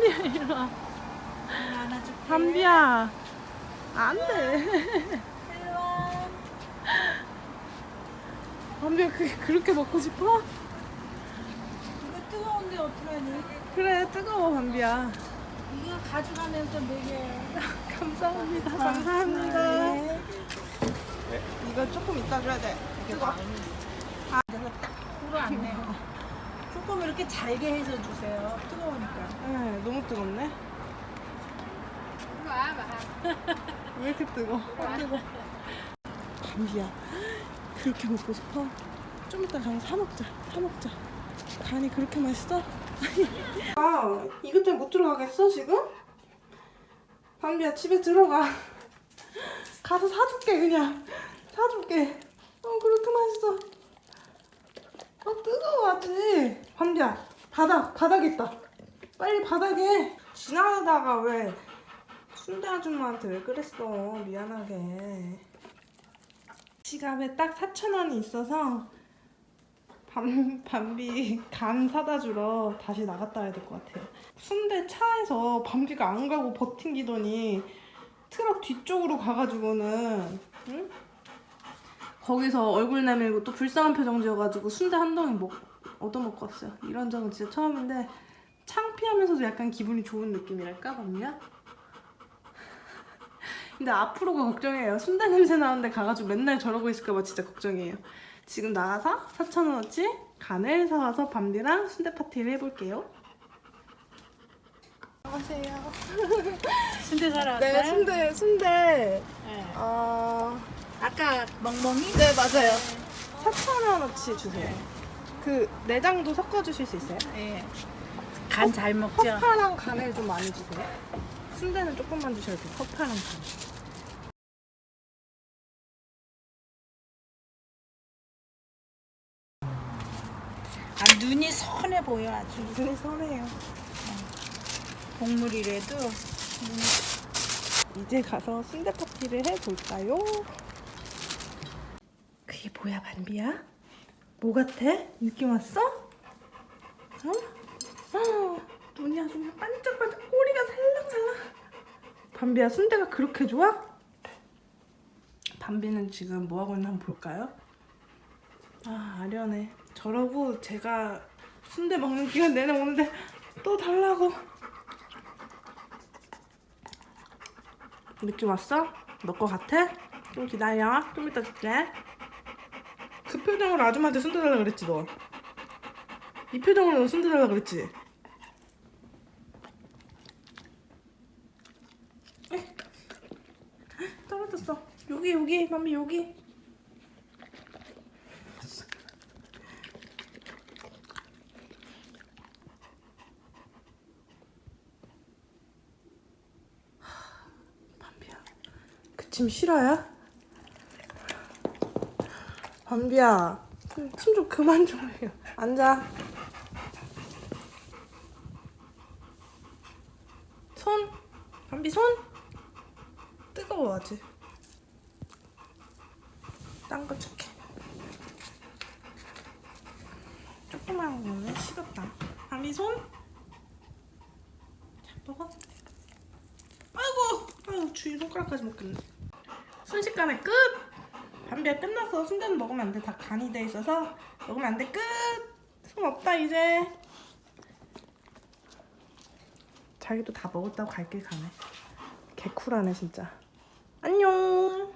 밤비야 이리 와. 안아줄게. 밤비야. 안 돼. 일로 와. 밤비야 그게 그렇게 먹고 싶어? 이거 뜨거운데 어떡하니? 그래 뜨거워 밤비야. 이거 가져가면서 먹여요. 감사합니다. 감사합니다. 네. 이거 조금 이따 줘야 돼. 뜨거. 내가 딱 불어왔네요. 조금 이렇게 잘게 해서 주세요. 뜨거우니까. 네, 너무 뜨겁네. 왜 이렇게 뜨거? 뜨거. 밤비야. 그렇게 먹고 싶어? 좀 이따 가서 사 먹자. 사 먹자. 간이 그렇게 맛있어? 아, 이것 때문에 못 들어가겠어 지금? 밤비야 집에 들어가. 가서 사줄게 그냥. 사줄게. 어 그렇게 맛있어. 어 뜨거워 밤비야 바닥 바닥에 있다. 빨리 바닥에. 지나가다가 왜 순대 아줌마한테 왜 그랬어? 미안하게. 지갑에 딱 4천 원이 있어서 밤, 밤비 간 사다 주러 다시 나갔다 와야 될 것 같아요. 순대 차에서 밤비가 안 가고 버팅기더니 트럭 뒤쪽으로 가가지고는 응? 거기서 얼굴 내밀고 또 불쌍한 표정 지어가지고 순대 한 덩이 먹, 얻어먹고 왔어요. 이런 적은 진짜 처음인데 창피하면서도 약간 기분이 좋은 느낌이랄까 밤비야? 근데 앞으로가 걱정이에요. 순대 냄새 나는데 가가지고 맨날 저러고 있을까봐 진짜 걱정이에요. 지금 나가서 4,000원어치 간을 사와서 밤비랑 순대 파티를 해볼게요. 안녕하세요. 순대 사러 왔어요? 네, 순대, 순대. 네. 어, 아까 멍멍이? 네, 맞아요. 4,000원어치 주세요. 그 내장도 섞어 주실 수 있어요? 예. 간 잘 먹죠? 허파랑 간을 좀 많이 주세요. 순대는 조금만 주셔도 돼요. 허파랑 간. 아, 눈이 선해 보여 아주. 눈이 선해요. 국물이라도 이제 가서 순대 파티를 해볼까요? 그게 뭐야 반비야? 뭐 같아? 느낌 왔어? 어? 어, 눈이 아주 그냥 반짝반짝 꼬리가 살랑살랑 반비야 순대가 그렇게 좋아? 반비는 지금 뭐하고 있나 한번 볼까요? 아 아련해 저러고 제가 순대 먹는 기간 내내 오는데 또 달라고 느낌 왔어? 너 거 같아? 좀 기다려. 좀 이따 줄게. 그 표정으로 아줌마한테 순대 달라 그랬지 너. 이 표정으로 너 순대 달라 그랬지. 에? 떨어졌어. 여기 여기 맘미 여기. 밤비야. 그침 실화야? 밤비야. 침 좀 그만 좀 해요. 앉아. 손. 밤비 손. 뜨거워 아직. 딴거 줄게. 조그만 거는 식었다. 밤비 손. 자 먹어. 아이고, 아이고 주위 손가락까지 먹겠네. 순식간에 끝. 담배 끝났어. 순대는 먹으면 안 돼. 다 간이 돼 있어서 먹으면 안 돼. 끝. 손 없다 이제. 자기도 다 먹었다고 갈 길 가네. 개쿨하네 진짜. 안녕.